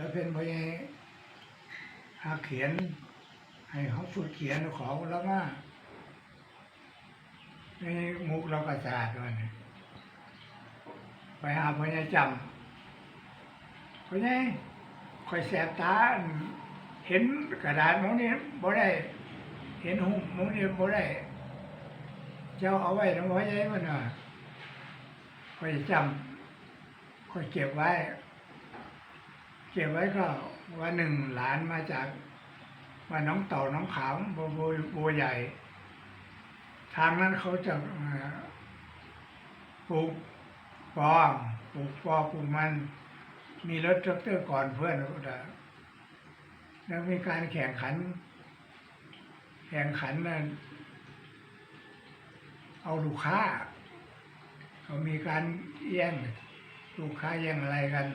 สือเพ่นพอยังหาเขียน ให้เขาฝึกเขียนของแล้วมาในมุกเราก็สะอาดวยนี่ไปหาพญาจำพญาคอยแสบตาเห็นกระดาษมองนี้บ่ได้ เห็นหุบหมองนี้บ่ได้ เจ้าเอาไว้ทำไว้ยัยมันน่ะคอยจำคอยเก็บไว้ ก็บไว้ก็วันหนึ่งหลานมาจากว่าน้องเต่าน้องขามบัวบัวบัวใหญ่ ทางนั้นเขาจะปลูกปอปลูกปอปลูกมัน มีรถแทรกเตอร์ก่อนเพื่อนแล้วมีการแข่งขัน แข่งขันนั้นเอาลูกค้า เขามีการแย่งลูกค้าแย่งอะไรกัน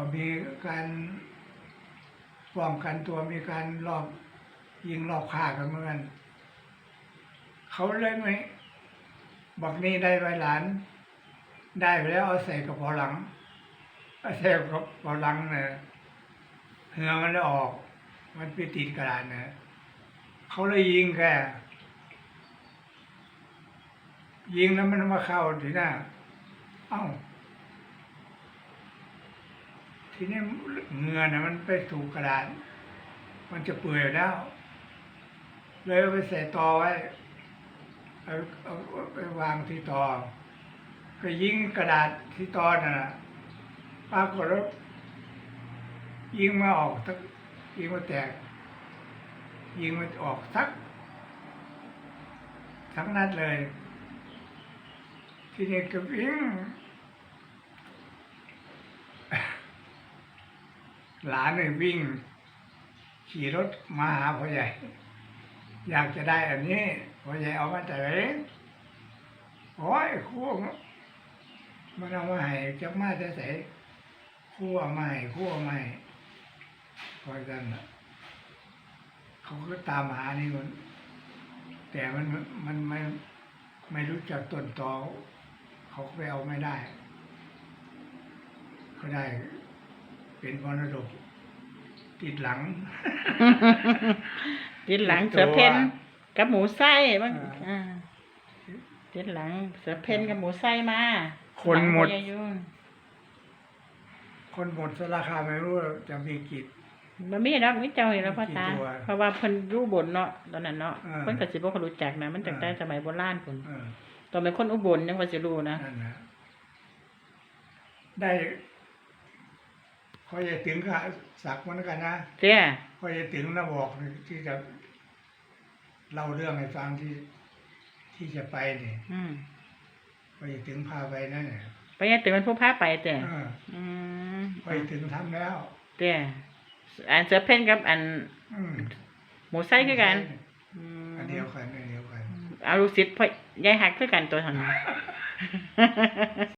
ก็มีการป้องกันตัวมีการรอบยิงรอบฆ่ากันเหมือนกันเขาเล่นไหมบอกนี่ได้ใบหลาน ได้ไปแล้วเอาใส่กระเป๋าหลังเอาใส่กระเป๋าหลังเนี่ยเหงื่อมันเลยออก มันไปติดกระดาษนะเขาเลยยิงแกยิงแล้วมันมาเข้าทีหน้า เอ้า ทีนี้เงื่อนะมันไปถูกกระดาษ มันจะเปื่อยแล้ว เลยเอาไปใส่ตอไว้เอาเอาไปวางที่ตอก็ยิงกระดาษที่ตอน่ะปรากฏว่ายิงมาออกสักยิงมาแตก ยิงมันออกสักทั้งนัดเลย ทีนี้ก็วิ่ง หลานเนี่ยวิ่ง ขี่รถมาหาพ่อใหญ่ อยากจะได้อันนี้พ่อใหญ่เอามาแต่ไหนโอ้ยคู่มันเอามาให้จักมาแต่ใส่คู่เอามาให้คู่เอามาให้พอกันน่ะเขาก็ตามหานี่มันแต่มันมันไม่ไม่รู้จักต้นตอเขาไปเอาไม่ได้ ก็ได้ เป็นมรดก ติดหลัง ติดหลังติดตัวเสือเพ่นกับหมูไส้บ้างอ่าอ่าติดหลังเสือเพ่นกับหมูไส้มาคนหมดลังพญายุนคนหมดสารคามไม่รู้จะมีกี่มันมีแล้วมิเจ้าเห็นแล้วพ่อตากี่ตัวเพราะว่าเพิ่นรู้บนเนาะตอนนั้นเนาะอ่าเพิ่นก็สิบ่ค่อยรู้จักนะมันตั้งแต่อ่าสมัยโบราณพุ่นเออตอนเป็นคนอุบลยังว่าสิรู้นะนั่นนะได้ พอจะถึงก็สักมันกันนะเจ้พอจะถึงนะบอกที่จะเล่าเรื่องให้ฟังที่ที่จะไปเนี่ยอืมพอจะถึงพาไปนั่นเนี่ยไปยังตื่นเป็นผู้พาไปแต่เอออืมพอจะถึงทำแล้วเจ้อันเสือเพ่นกับอันอืมหมูไส้คือกันอืมอันเดียวกันอันเดียวกัน เอาลูกศิษย์พ่อยายหักคือกันตัวเท่านั้น